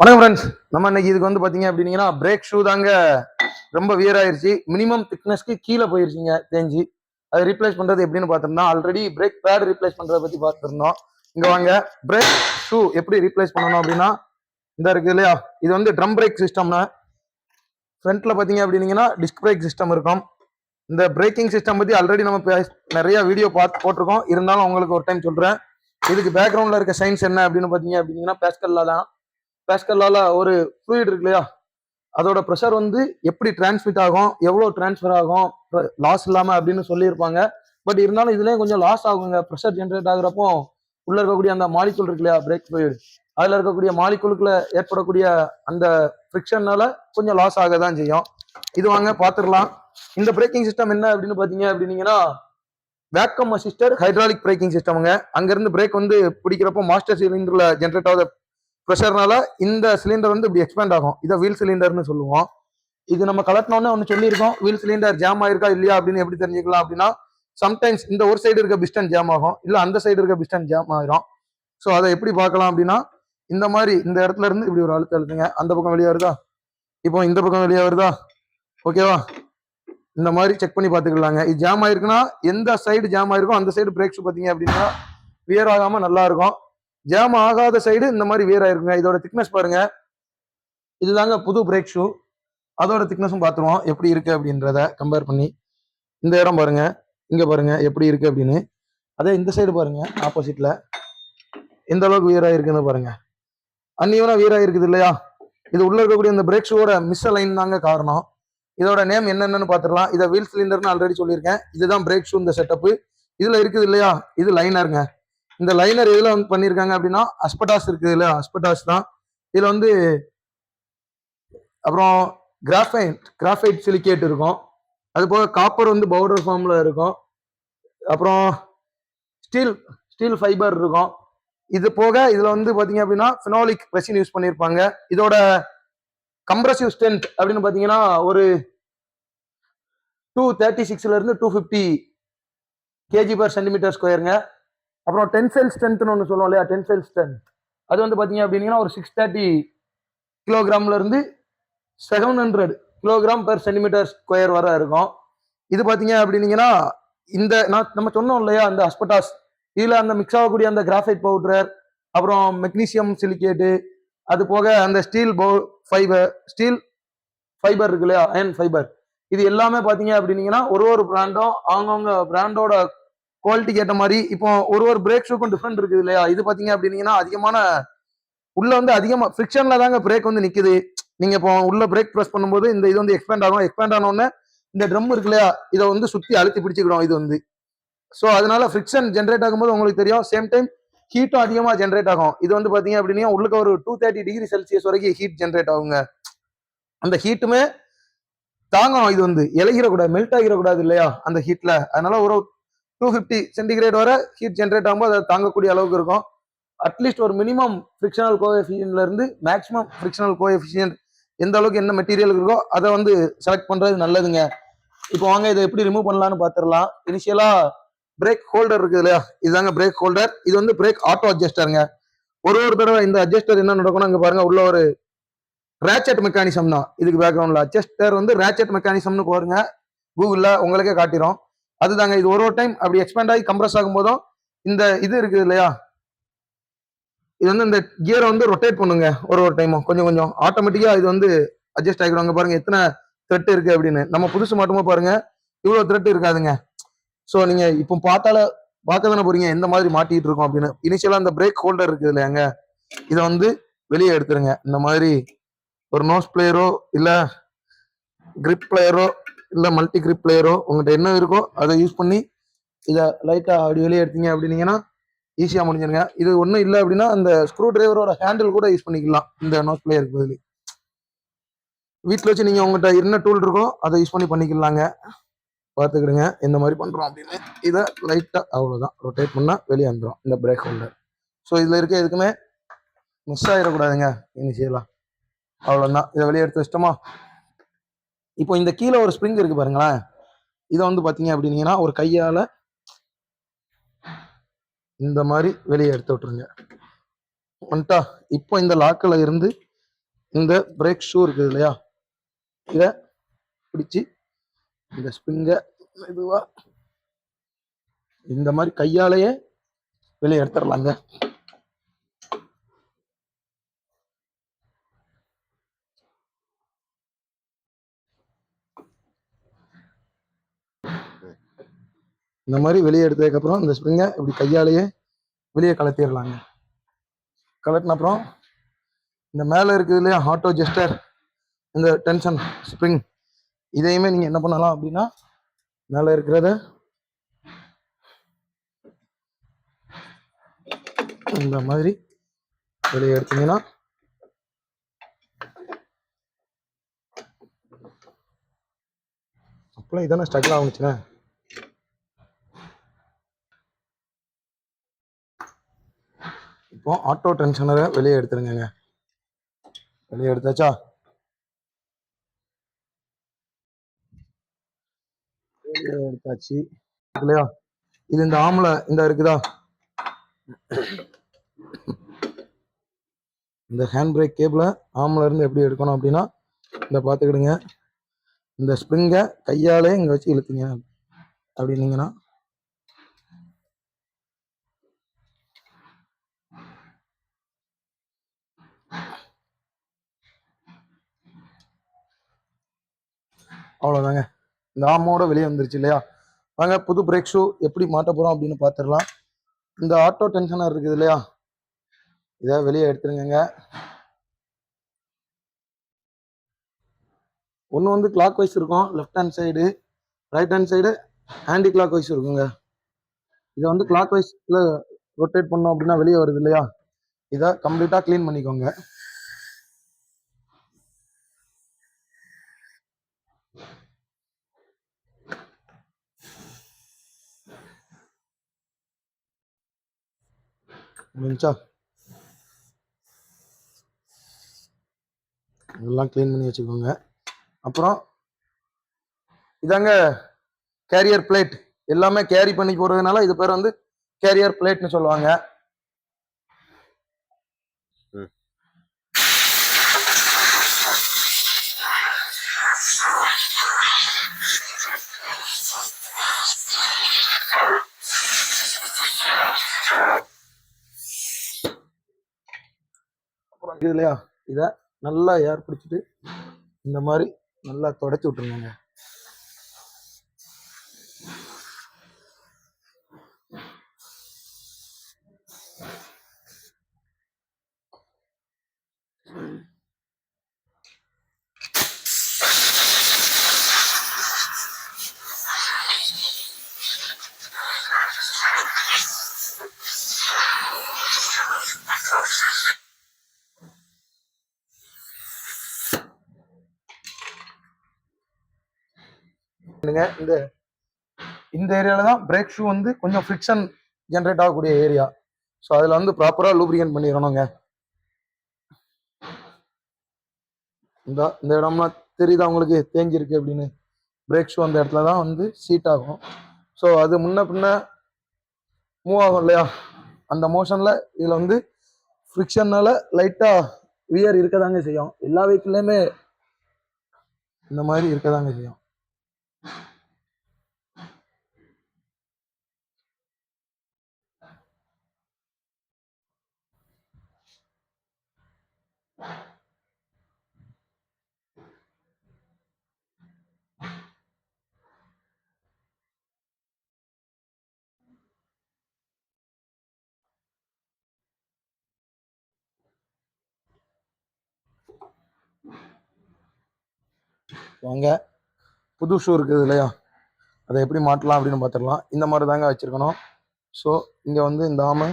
வணக்கம் ஃப்ரெண்ட்ஸ் நம்ம இன்னைக்கு இதுக்கு வந்து பாத்தீங்க அப்படின்னீங்கன்னா பிரேக் ஷூ தாங்க ரொம்ப வியர் ஆயிருச்சு. மினிமம் திக்னஸ்க்கு கீழே போயிருச்சுங்க தேஞ்சி. அதை ரீப்ளேஸ் பண்றது எப்படின்னு பார்த்திருந்தோம் ஆல்ரெடி பிரேக் பேட் ரீப்ளேஸ் பண்றதை பத்தி பார்த்துருந்தோம். இங்க வாங்க பிரேக் ஷூ எப்படி ரீப்ளேஸ் பண்ணணும் அப்படின்னா இந்த இருக்கு இல்லையா? இது வந்து ட்ரம் பிரேக் சிஸ்டம்னு ஃப்ரண்ட்ல பாத்தீங்க அப்படின்னீங்கன்னா டிஸ்க் பிரேக் சிஸ்டம் இருக்கும். இந்த பிரேக்கிங் சிஸ்டம் பத்தி ஆல்ரெடி நம்ம நிறைய வீடியோ பார்த்து போட்டிருக்கோம். இருந்தாலும் உங்களுக்கு ஒரு டைம் சொல்றேன். இதுக்கு பேக்ரவுண்ட்ல இருக்க சயின்ஸ் என்ன அப்படின்னு பாத்தீங்க அப்படின்னா பேஸ்கல்ல தான். பேஸ்கல்லால ஒரு ஃப்ளூயிட் இருக்கு இல்லையா? அதோட ப்ரெஷர் வந்து எப்படி டிரான்ஸ்மிட் ஆகும்? எவ்வளோ டிரான்ஸ்ஃபர் ஆகும்? லாஸ் இல்லாமல் அப்படின்னு சொல்லியிருப்பாங்க. பட் இருந்தாலும் இதுலேயும் கொஞ்சம் லாஸ் ஆகுங்க. ப்ரெஷர் ஜென்ரேட் ஆகுறப்போ உள்ள இருக்கக்கூடிய அந்த மாலிகுல் இருக்கு இல்லையா? பிரேக் ஃப்ளூயிட் அதில் இருக்கக்கூடிய மாலிகுலுக்குள்ள ஏற்படக்கூடிய அந்த ஃப்ரிக்ஷன்னால கொஞ்சம் லாஸ் ஆக தான் செய்யும். இது வாங்க பார்த்துடலாம் இந்த பிரேக்கிங் சிஸ்டம் என்ன அப்படின்னு பார்த்தீங்க அப்படின்னீங்கன்னா வேக்கம் அசிஸ்டர் ஹைட்ராலிக் பிரேக்கிங் சிஸ்டம்ங்க அங்கேருந்து பிரேக் வந்து பிடிக்கிறப்போ மாஸ்டர் சிலிண்டரில் ஜென்ரேட் ஆகுத ப்ரெஷர்னால இந்த சிலிண்டர் வந்து இப்படி எக்ஸ்பேண்ட் ஆகும். இதை வீல் சிலிண்டர்னு சொல்லுவோம். இது நம்ம கலட்டினோடனே ஒன்று சொல்லியிருக்கோம். வீல் சிலிண்டர் ஜாம் ஆயிருக்கா இல்லையா அப்படின்னு எப்படி தெரிஞ்சுக்கலாம் அப்படின்னா சம்டைம்ஸ் இந்த ஒரு சைடு இருக்க பிஸ்டன் ஜாம் ஆகும். இல்லை அந்த சைடு இருக்க பிஸ்டன் ஜாம் ஆயிரும். ஸோ அதை எப்படி பார்க்கலாம் அப்படின்னா இந்த மாதிரி இந்த இடத்துல இருந்து இப்படி ஒரு அழுத்த அழுத்துங்க அந்த பக்கம் வெளியே வருதா? இப்போ இந்த பக்கம் வெளியே வருதா? ஓகேவா இந்த மாதிரி செக் பண்ணி பார்த்துக்கலாங்க. இது ஜாம் ஆயிருக்குன்னா எந்த சைடு ஜாம் ஆயிருக்கோ அந்த சைடு பிரேக்ஸ் பார்த்தீங்க அப்படின்னா வியர் ஆகாமல் நல்லா இருக்கும். ஜாம் ஆகாத சைடு இந்த மாதிரி வேர் ஆயிருக்குங்க. இதோட திக்னஸ் பாருங்க. இதுதாங்க புது பிரேக் ஷூ அதோட திக்னஸும் பார்த்துருவோம். எப்படி இருக்கு அப்படின்றத கம்பேர் பண்ணி. இந்த இடம் பாருங்க. இங்க பாருங்க. எப்படி இருக்கு அப்படின்னு. அதே இந்த சைடு பாருங்க. ஆப்போசிட்ல எந்த அளவுக்கு வியர் இருக்குன்னு பாருங்க. அந்நியவனா வியர் இருக்குது இல்லையா? இது உள்ள இருக்கக்கூடிய இந்த பிரேக் ஷூவோட மிஸ் லைன் தாங்க காரணம். இதோட நேம் என்னென்னு பார்த்துடலாம். இதை வீல் சிலிண்டர்னு ஆல்ரெடி சொல்லியிருக்கேன். இதுதான் பிரேக் ஷூ இந்த செட்டப்பு இதுல இருக்குது இல்லையா? இது லைனருங்க இந்த லைனர் இதில் வந்து பண்ணியிருக்காங்க அப்படின்னா அஸ்பட்டாஸ் இருக்குது இல்லையா? அஸ்பட்டாஸ் தான். இதில் வந்து அப்புறம் கிராஃபைட் கிராஃபைட் சிலிக்கேட் இருக்கும். அது போக காப்பர் வந்து பவுடர் ஃபார்மில் இருக்கும். அப்புறம் ஸ்டீல் ஸ்டீல் ஃபைபர் இருக்கும். இது போக இதில் வந்து பார்த்தீங்க அப்படின்னா ஃபினாலிக் ரெசின் யூஸ் பண்ணியிருப்பாங்க இதோட கம்ப்ரசிவ் ஸ்ட்ரென்த் அப்படின்னு பார்த்தீங்கன்னா ஒரு two thirty சிக்ஸ்லேருந்து two fifty KG per centimetre ஸ்கொயருங்க அப்புறம் டென்சைல் ஸ்ட்ரென்த்னு ஒன்று சொல்லுவோம் இல்லையா? டென்சைல் ஸ்ட்ரென்த் அது வந்து பார்த்தீங்க அப்படின்னா ஒரு six thirty கிலோகிராம்லேருந்து seven hundred kilogram per centimetre square வர இருக்கும். இது பார்த்தீங்க அப்படின்னீங்கன்னா இந்த நான் நம்ம சொன்னோம் இல்லையா அந்த அஸ்பட்டாஸ் இதில் அந்த மிக்ஸ் ஆகக்கூடிய அந்த கிராஃபைட் பவுடர் அப்புறம் மெக்னீசியம் சிலிக்கேட்டு அது போக அந்த ஸ்டீல் போ ஃபைபர் ஸ்டீல் ஃபைபர் இருக்கு இல்லையா அயன் ஃபைபர் இது எல்லாமே பார்த்தீங்க அப்படின்னீங்கன்னா ஒரு ஒரு பிராண்டும் அவங்கவுங்க பிராண்டோட குவாலிட்டிக்கு ஏற்ற மாதிரி இப்போ ஒரு ஒரு பிரேக் ஷூக்கும் டிஃப்ரெண்ட் இருக்குது இல்லையா? இது பாத்தீங்க அப்படின்னீங்கன்னா அதிகமான உள்ள வந்து அதிகமா ஃப்ரிக்ஷன்ல தாங்க பிரேக் வந்து நிக்குது. நீங்க இப்போ உள்ள பிரேக் ப்ரெஸ் பண்ணும்போது இந்த இது வந்து எக்ஸ்பேண்ட் ஆகும். எக்ஸ்பேண்ட் ஆனோடனே இந்த ட்ரம் இருக்கு இல்லையா? இதை வந்து சுத்தி அழுத்தி பிடிச்சிக்கிறோம் இது வந்து. ஸோ அதனால ஃப்ரிக்ஷன் ஜென்ரேட் ஆகும்போது உங்களுக்கு தெரியும். சேம் டைம் ஹீட்டும் அதிகமாக ஜென்ரேட் ஆகும். இது வந்து பாத்தீங்க அப்படின்னா உள்ளுக்கு ஒரு டூ தேர்ட்டி டிகிரி செல்சியஸ் வரைக்கும் ஹீட் ஜென்ரேட் ஆகுங்க. அந்த ஹீட்டுமே தாங்கணும் இது வந்து. இலகிடக்கூடாது மெல்ட் ஆகிடக்கூடாது இல்லையா? அந்த ஹீட்ல அதனால ஒரு டூ ஃபிஃப்டி சென்டிகிரேட் வரை ஹீட் ஜென்ரேட் ஆகும்போது அதை தாங்கக்கூடிய அளவுக்கு இருக்கும். அட்லீஸ்ட் ஒரு மினிமம் ஃப்ரிக்ஷனல் கோஎஃபிஷியன்ல இருந்து மேக்ஸிமம் ஃப்ரிக்ஷனல் கோஎஃபிஷியன்ட் எந்த அளவுக்கு என்ன மெட்டீரியல் இருக்கோ அதை வந்து செலக்ட் பண்றது நல்லதுங்க. இப்போ வாங்க இதை எப்படி ரிமூவ் பண்ணலாம்னு பார்த்துடலாம். இனிஷியலா பிரேக் ஹோல்டர் இருக்குது இல்லையா? இதுதாங்க பிரேக் ஹோல்டர் இது வந்து பிரேக் ஆட்டோ அட்ஜஸ்டருங்க ஒரு ஒரு தடவை இந்த அட்ஜஸ்டர் என்ன நடக்கணும் அங்கே பாருங்க உள்ள ஒரு ரேச்சட் மெக்கானிசம் தான். இதுக்கு பேக்ரவுண்ட்ல அட்ஜஸ்டர் வந்து ரேச்சட் மெக்கானிசம்னு போருங்க கூகுள்ல உங்களுக்கே காட்டிடும் அதுதாங்க இது ஒரு ஒரு டைம் அப்படி எக்ஸ்பேண்ட் ஆகி கம்ப்ரஸ் ஆகும் போதும் இந்த இது இருக்குது இல்லையா? இது வந்து இந்த கியரை வந்து ரொட்டேட் பண்ணுங்க ஒரு ஒரு டைமும் கொஞ்சம் கொஞ்சம். ஆட்டோமேட்டிக்கா இது வந்து அட்ஜஸ்ட் ஆகிடுவாங்க பாருங்க. எத்தனை த்ரெட் இருக்கு அப்படின்னு. நம்ம புதுசு மட்டுமா பாருங்க இவ்வளவு த்ரெட் இருக்காதுங்க. ஸோ நீங்க இப்போ பார்த்தால பார்க்க தானே போறீங்க எந்த மாதிரி மாட்டிட்டு இருக்கோம் அப்படின்னு. இனிஷியலா அந்த பிரேக் ஹோல்டர் இருக்குது இல்லையாங்க? இதை வந்து வெளியே எடுத்துருங்க. இந்த மாதிரி ஒரு நோஸ் பிளேயரோ இல்ல கிரிப் பிளேயரோ இல்லை மல்டி கிரிப் பிளேயரோ உங்கள்கிட்ட என்ன இருக்கோ அதை யூஸ் பண்ணி இதை லைட்டாக அப்படி வெளியே எடுத்தீங்க அப்படின்னீங்கன்னா ஈஸியாக முடிஞ்சிருங்க. இது ஒன்றும் இல்லை அப்படின்னா அந்த ஸ்க்ரூ டிரைவரோட ஹேண்டில் கூட யூஸ் பண்ணிக்கலாம். இந்த நோஸ் பிளேயருக்கு பதில். வீட்டில் வச்சு நீங்கள் உங்கள்கிட்ட என்ன டூல் இருக்கோ அதை யூஸ் பண்ணி பண்ணிக்கலாங்க. பார்த்துக்கிடுங்க. இந்த மாதிரி பண்ணுறோம் அப்படின்னு. இதை லைட்டாக அவ்வளோதான் ரொட்டேட் பண்ணால் வெளியே வந்துடும் இந்த பிரேக் ஹோல்டர் ஸோ இதில் இருக்க எதுக்குமே மிஸ் ஆயிடக்கூடாதுங்க இனிஷியலா அவ்வளோதான் இதை வெளியே எடுத்து வச்சிட்டோமா? இப்போ இந்த கீழே ஒரு ஸ்ப்ரிங் இருக்கு பாருங்களேன். இதை வந்து பார்த்தீங்க அப்படின்னீங்கன்னா ஒரு கையால் இந்த மாதிரி வெளியே எடுத்து விட்டுருங்க. வந்துட்டா இப்போ இந்த லாக்கில் இருந்து இந்த பிரேக் ஷூ இருக்குது இல்லையா? இதை பிடிச்சி இந்த ஸ்ப்ரிங்கை மெதுவாக இந்த மாதிரி கையாலேயே வெளியே எடுத்துடலாங்க. இந்த மாதிரி வெளியே எடுத்ததுக்கப்புறம் இந்த ஸ்ப்ரிங்கை இப்படி கையாலேயே வெளியே கலத்திடலாங்க. கலட்டின அப்புறம் இந்த மேலே இருக்குது இல்லையா ஆட்டோ ஜெஸ்டர் இந்த டென்ஷன் ஸ்ப்ரிங் இதையுமே நீங்கள் என்ன பண்ணலாம் அப்படின்னா மேலே இருக்கிறத இந்த மாதிரி வெளியே எடுத்தீங்கன்னா அப்பெல்லாம் இதானே ஸ்ட்ரகிள் ஆகுச்சுண்ணே இப்போ ஆட்டோ டென்ஷனரை வெளியே எடுத்துருங்க வெளியே எடுத்தாச்சா? வெளியே எடுத்தாச்சு. இல்லையா? இது இந்த ஆம்ல இந்த இருக்குதா? இந்த ஹேண்ட் பிரேக் கேபிளை ஆம்ல இருந்து எப்படி எடுக்கணும் அப்படின்னா இந்த பார்த்துக்கிடுங்க. இந்த ஸ்ப்ரிங்கை கையாலே இங்கே வச்சு இழுத்துங்க. அப்படின்னீங்கன்னா அவ்வளோதாங்க இந்த ஆமோட வெளியே வந்துருச்சு இல்லையா? வாங்க புது பிரேக் ஷூ எப்படி மாட்ட போகிறோம் அப்படின்னு பார்த்துடலாம் இந்த ஆட்டோ டென்ஷனாக இருக்குது இல்லையா? இதை வெளியே எடுத்துருங்க ஒன்று வந்து கிளாக் வைஸ் இருக்கும். Left hand side right hand side anticlockwise இருக்குங்க. இதை வந்து கிளாக் வைஸில் ரொட்டேட் பண்ணோம் அப்படின்னா வெளியே வருது இல்லையா? இதை கம்ப்ளீட்டாக க்ளீன் பண்ணிக்கோங்க. முடிஞ்சா? இதெல்லாம் க்ளீன் பண்ணி வச்சுக்கோங்க. அப்புறம் இதாங்க கேரியர் பிளேட் எல்லாமே கேரி பண்ணி போறதுனால இது பேர் வந்து கேரியர் பிளேட்னு சொல்லுவாங்க. ம். அப்புறம் இது இல்லையா? இதை நல்லா ஏர் பிடிச்சிட்டு இந்த மாதிரி நல்லா தொடச்சி விட்ருங்க இந்த இந்த ஏரியால தான் பிரேக் ஷூ வந்து கொஞ்சம் ஃப்ரிக்ஷன் ஜென்ரேட் ஆகக்கூடிய ஏரியா ஸோ அதில் வந்து ப்ராப்பராக லூப்ரிகன் பண்ணிடணுங்க இந்த இந்த இடம்லாம் தெரியுதா உங்களுக்கு? தேஞ்சிருக்கு அப்படின்னு. பிரேக் ஷூ அந்த இடத்துல தான் வந்து சீட் ஆகும். ஸோ அது முன்ன பின்ன மூவ் ஆகும் இல்லையா? அந்த மோஷனில் இதில் வந்து ஃப்ரிக்ஷன்னால லைட்டாக வியர் இருக்கதாங்க செய்யும். எல்லா வெஹிக்கிள்லையுமே இந்த மாதிரி இருக்கதாங்க செய்யும். வாங்க. புது ஷூ இருக்குது இல்லையா? அதை எப்படி மாட்டலாம் அப்படின்னு பார்த்துடலாம். இந்த மாதிரி தாங்க வச்சுருக்கணும். ஸோ இங்கே வந்து இந்த ஆமை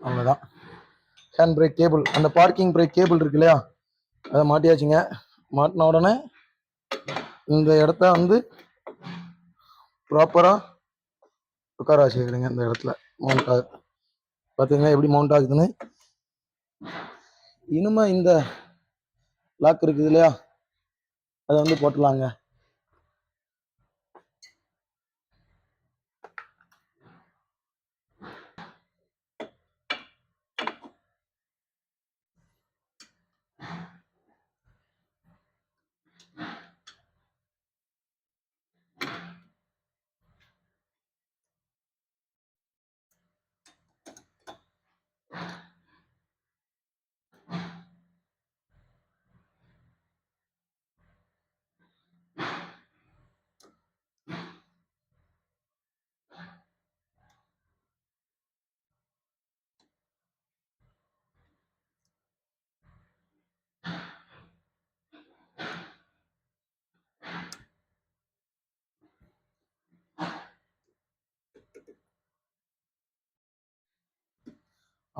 அவ்வளோதான் ஹேண்ட் பிரேக் கேபிள் அந்த பார்க்கிங் பிரேக் கேபிள் இருக்கு இல்லையா? அதை மாட்டியாச்சுங்க. மாட்டின உடனே இந்த இடத்த வந்து ப்ராப்பராக உட்கார வச்சுக்கிறேங்க இந்த இடத்துல. மவுண்ட் ஆகுது பார்த்தீங்கன்னா எப்படி மவுண்ட் ஆகுதுன்னு? இனிமே இந்த லாக் இருக்குது இல்லையா? அதை வந்து போட்டுடலாங்க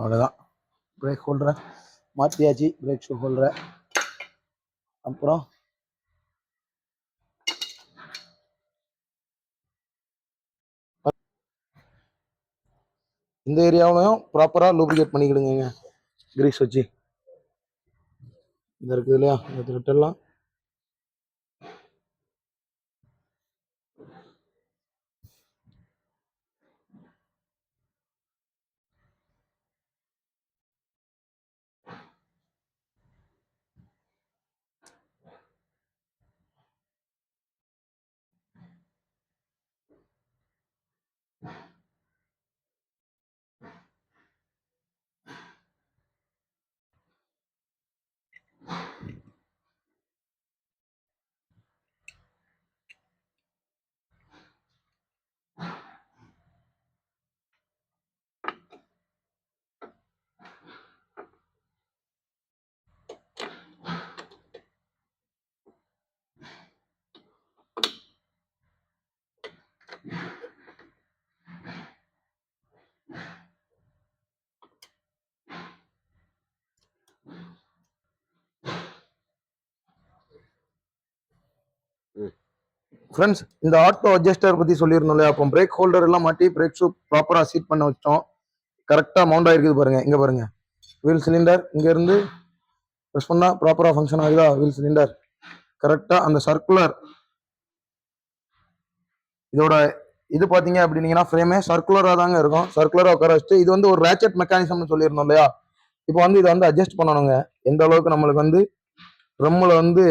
அவ்வளோதான் பிரேக் ஹோல்டரை மாற்றியாச்சு பிரேக் ஷூ ஹோல்டரை அப்புறம் இந்த ஏரியாவிலையும் ப்ராப்பராக லூப்ரிகேட் பண்ணிக்கிடுங்க கிரீஸ் வச்சு. இந்த இருக்குது இல்லையா? இந்த த்ரெட்டெல்லாம் ஃப்ரெண்ட்ஸ் இந்த ஆட்டோ அட்ஜஸ்டர் பற்றி சொல்லியிருந்தோம் இல்லையா? அப்போ பிரேக் ஹோல்டர் எல்லாம் மாட்டி பிரேக் ஷூ ப்ராப்பராக சீட் பண்ண வச்சோம். கரெக்டாக மவுண்ட் ஆகிருக்குது பாருங்க. இங்கே பாருங்க. வீல் சிலிண்டர் இங்கேருந்து ப்ரெஸ் பண்ணால் ப்ராப்பராக ஃபங்க்ஷன் ஆகுதா? வீல் சிலிண்டர் கரெக்டாக அந்த சர்க்குலர் இதோட இது பார்த்தீங்க அப்படின்னீங்கன்னா ஃப்ரேமே சர்க்குலராக தாங்க இருக்கும். சர்க்குலராக உட்கார வச்சுட்டு இது வந்து ஒரு ரேச்சட் மெக்கானிசம்னு சொல்லியிருந்தோம் இல்லையா? இப்போ வந்து இதை வந்து அட்ஜஸ்ட் பண்ணணுங்க. எந்த அளவுக்கு நம்மளுக்கு வந்து ட்ரம்மில் வந்து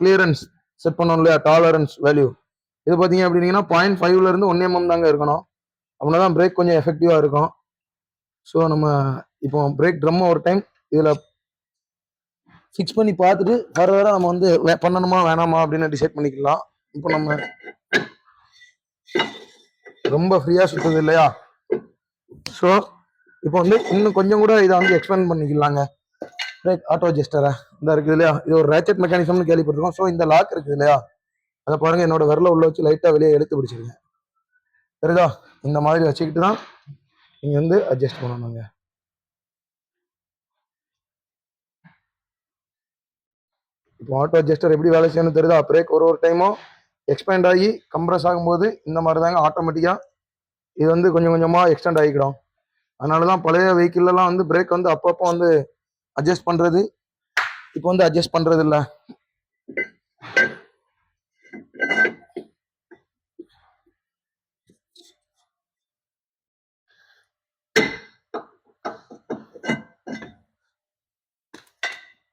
கிளியரன்ஸ் செட் பண்ணணும் இல்லையா? டாலரன்ஸ் வேல்யூ இது பார்த்தீங்க அப்படின்னீங்கன்னா பாயிண்ட் ஃபைவ்ல இருந்து ஒன் எம்எம் தாங்க இருக்கணும். அப்படின்னா தான் பிரேக் கொஞ்சம் எஃபெக்டிவாக இருக்கும். ஸோ நம்ம இப்போ பிரேக் ட்ரம்மை ஒரு டைம் இதில் ஃபிக்ஸ் பண்ணி பார்த்துட்டு ஃபர்தராக நம்ம வந்து வே- பண்ணணுமா வேணாமா அப்படின்னு டிசைட் பண்ணிக்கலாம். இப்போ நம்ம ரொம்ப ஃப்ரீயாக சுற்றுது இல்லையா? ஸோ இப்போ வந்து இன்னும் கொஞ்சம் கூட இதை வந்து எக்ஸ்பிளைன் பண்ணிக்கலாங்க. பிரேக் ஆட்டோ ஜெஸ்டரா இந்த இருக்குது இல்லையா? இது ஒரு ரேச்சட் மெக்கானிசம்னு கேள்விப்பட்டிருக்கோம். ஸோ இந்த லாக் இருக்குது இல்லையா? அதை பாருங்க என்னோட விரல உள்ள வச்சு லைட்டாக வெளியே எடுத்து பிடிச்சிருக்கேன் சரிதா இந்த மாதிரி வச்சுக்கிட்டு தான் நீங்கள் வந்து அட்ஜஸ்ட் பண்ணணுங்க. இப்போ ஆட்டோ அட்ஜஸ்டர் எப்படி வேலை செய்யணும்னு தெரியுதா? பிரேக் ஒரு ஒரு டைமும் எக்ஸ்பேண்ட் ஆகி கம்ப்ரஸ் ஆகும்போது இந்த மாதிரி தாங்க ஆட்டோமேட்டிக்காக இது வந்து கொஞ்சம் கொஞ்சமாக எக்ஸ்டெண்ட் ஆகிக்கிடும். அதனால தான் பழைய வெஹிக்கிள்லாம் வந்து பிரேக் வந்து அப்பப்போ வந்து அட்ஜஸ்ட் பண்ணுறது இப்போ வந்து அட்ஜஸ்ட் பண்ணுறது இல்லை.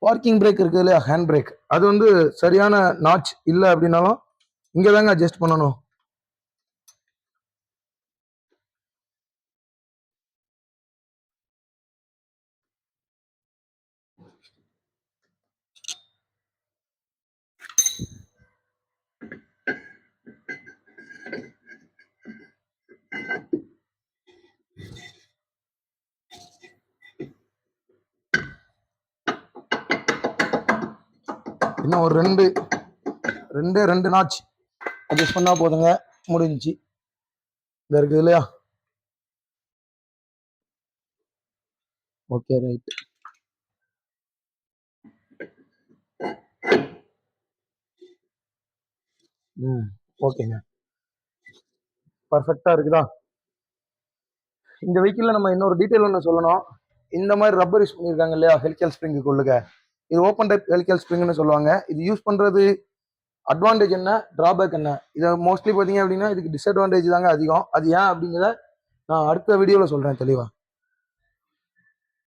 பார்க்கிங் பிரேக் இருக்குது இல்லையா? ஹேண்ட் பிரேக் அது வந்து சரியான நாச் இல்லை அப்படின்னாலும் இங்கே தாங்க அட்ஜஸ்ட் பண்ணணும். இன்னும் ஒரு ரெண்டு ரெண்டே ரெண்டு நாச்சு அட்ஜஸ்ட் பண்ணால் போதுங்க முடிஞ்சுச்சு. இந்த இருக்குது இல்லையா? ஓகே ரைட் ம் ஓகேங்க பர்ஃபெக்டாக இருக்குதா? இந்த வெஹிக்கிளில் நம்ம இன்னொரு டீட்டெயில் ஒன்று சொல்லணும். இந்த மாதிரி ரப்பர் யூஸ் பண்ணியிருக்காங்க இல்லையா? ஹெலிக்கல் ஸ்ப்ரிங்குக்குள்ளுக இது ஓப்பன் டைப் ஹெலிக்கல் ஸ்ப்ரிங்னு சொல்லுவாங்க. இது யூஸ் பண்ணுறது அட்வான்டேஜ் என்ன ட்ராபேக் என்ன? இதை மோஸ்ட்லி பார்த்தீங்க அப்படின்னா இதுக்கு டிஸ்அட்வான்டேஜ் தாங்க அதிகம். அது ஏன் அப்படிங்கிறத நான் அடுத்த வீடியோவில் சொல்கிறேன் தெளிவாக